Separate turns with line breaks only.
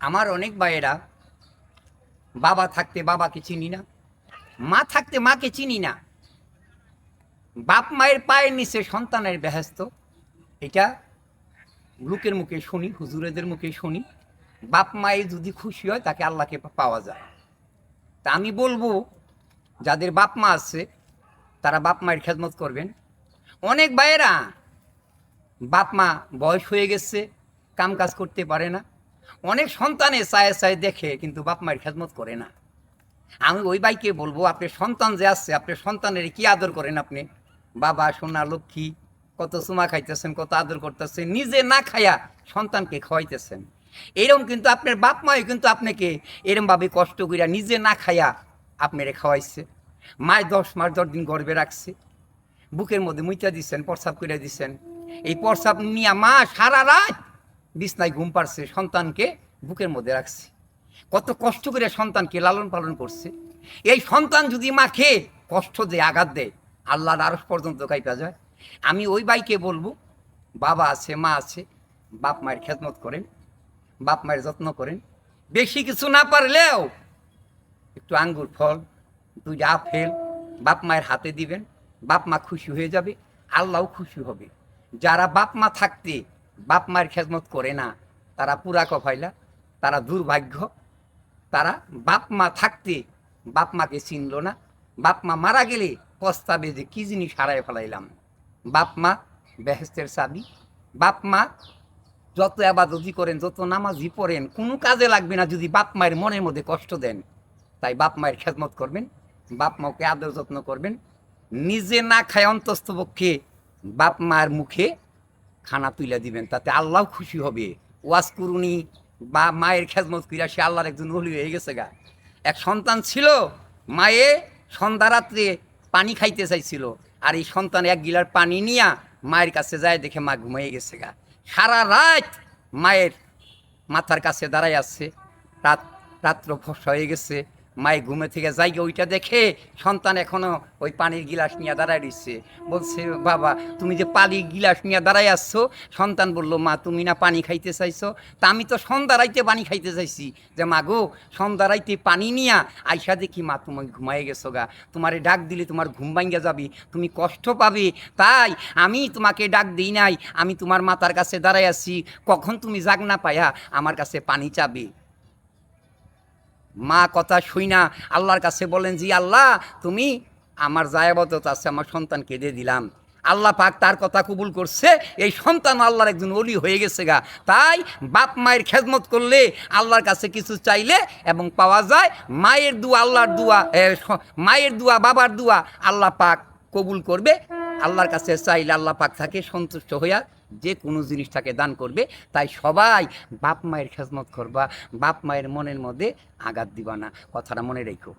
আমার অনেক ভাইয়েরা বাবা থাকতে বাবাকে চিনি না, মা থাকতে মাকে চিনি না। বাপ মায়ের পায়ের নিচে সন্তানের বেহেস্ত এটা লোকের মুখে শুনি, হুজুরেদের মুখে শুনি। বাপ মায়ে যদি খুশি হয় তাকে আল্লাহকে পাওয়া যায়। তা আমি বলব, যাদের বাপ মা আছে, তারা বাপ মায়ের খেদমত করবেন। অনেক ভাইয়েরা বাপ মা বয়স হয়ে গেছে, কাম কাজ করতে পারে না। অনেক সন্তানে চায়ে চায়ে দেখে, কিন্তু বাপ মায়ের খেদমত করে না। আমি ওই ভাইকে বলব আপনার সন্তান যে আছে আপনার সন্তানের কি আদর করেন আপনি? বাবা, সোনা, লক্ষ্মী, কত চুমা খাইতেছেন, কত আদর করতেছেন, নিজে না খাইয়া সন্তানকে খাওয়াইতেছেন। এরম কিন্তু আপনার বাপ মাই কিন্তু আপনাকে এরমভাবে কষ্ট করিয়া নিজে না খাইয়া আপনারে খাওয়াইছে। মায় দশ মাস দশ দিন গর্বে রাখছে। বুকের মধ্যে মুইতা দিচ্ছেন প্রসাব করে দিচ্ছেন এই প্রসাব নিয়ে মা সারা রাত বিছনায় ঘুম পাড়ছে, সন্তানকে বুকের মধ্যে রাখছে। কত কষ্ট করে সন্তানকে লালন পালন করছে। এই সন্তান যদি মাকে কষ্ট দেয় আঘাত দেয়, আল্লাহর আরস পর্যন্ত কাইপা যায়। আমি ওই ভাইকে বলব, বাবা আছে, মা আছে, বাপ মায়ের খেদমত করেন, বাপ মায়ের যত্ন করেন। বেশি কিছু না পারলেও একটু আঙ্গুর ফল, দুইটা আপেল বাপ মায়ের হাতে দিবেন, বাপ মা খুশি হয়ে যাবে, আল্লাহও খুশি হবে। যারা বাপ মা থাকতে বাপ মায়ের খেদমত করে না, তারা পুরা কফাইলা, তারা দুর্ভাগ্য, তারা বাপ মা থাকতে বাপ মাকে চিনল না, বাপ মা মারা গেলে পস্তাবে যে কী জিনিস হারায় ফেলাইলাম। বাপ মা বেহেস্তের চাবি, বাপ মা যত আবাদতি করেন, যত নামাজি পড়েন, কোনো কাজে লাগবে না যদি বাপ মায়ের মনের মধ্যে কষ্ট দেন। তাই বাপ মায়ের খেদমত করবেন, বাপ মাকে আদর যত্ন করবেন, নিজে না খায় অন্তস্থ পক্ষে বাপ মায়ের মুখে খানা তুলে দিবেন, তাতে আল্লাহ খুশি হবে। ওয়াজ করুনি, বা মায়ের খেদমত করিয়া সে আল্লাহর একজন হলি হয়ে গেছে গা। এক সন্তান ছিল, মায়ে সন্ধ্যা রাত্রে পানি খাইতে চাইছিল, আর এই সন্তান এক গিলার পানি নিয়া মায়ের কাছে যায় দেখে মা ঘুমিয়ে গেছে গা। সারা রাত মায়ের মাথার কাছে দাঁড়ায় আছে, রাত রাত্র ফসা হয়ে গেছে মায়ের ঘুমে থেকে জায়গা ওইটা দেখে সন্তান এখনও ওই পানির গিলাস নিয়ে দাঁড়ায় রয়েছে বলছে, বাবা, তুমি যে পানির গিলাস নিয়ে দাঁড়ায় আসছো সন্তান বলল, মা, তুমি না পানি খাইতে চাইছো? তা আমি তো সন্ধ্যা রাইতে পানি খাইতে চাইছি। যে, মা গো, সন্ধ্যা রাইতে পানি নিয়া আইসা দেখি, মা, তুমি ঘুমাই গেছো গা। তোমারে ডাক দিলে তোমার ঘুম ভাঙ্গা যাবি, তুমি কষ্ট পাবে। তাই আমি তোমাকে ডাক দিই নাই, আমি তোমার মাতার কাছে দাঁড়ায় আছি। কখন তুমি জাগ না পায়া আমার কাছে পানি চাবে? মা কথা শুই না, আল্লাহর কাছে বলেন, জি আল্লাহ, তুমি আমার জায়াবত আছে, আমার সন্তানকে দিয়ে দিলাম। আল্লাহ পাক তার কথা কবুল করছে, এই সন্তান আল্লাহর একজন অলি হয়ে গেছে গা। তাই বাপ মায়ের খেদমত করলে আল্লাহর কাছে কিছু চাইলে এবং পাওয়া যায়, মায়ের দুয়া, আল্লাহর দুয়া মায়ের দুয়া, বাবার দুয়া, আল্লাহ পাক কবুল করবে। আল্লাহর কাছে চাইলে আল্লাহ পাক থাকে সন্তুষ্ট হইয়া যে কোনো জিনিস তাকে দান করবে, তাই সবাই বাপ মায়ের খেজমত করবা, বাপ মায়ের মনের মধ্যে আঘাত দিবা না। কথাটা মনে রেখো।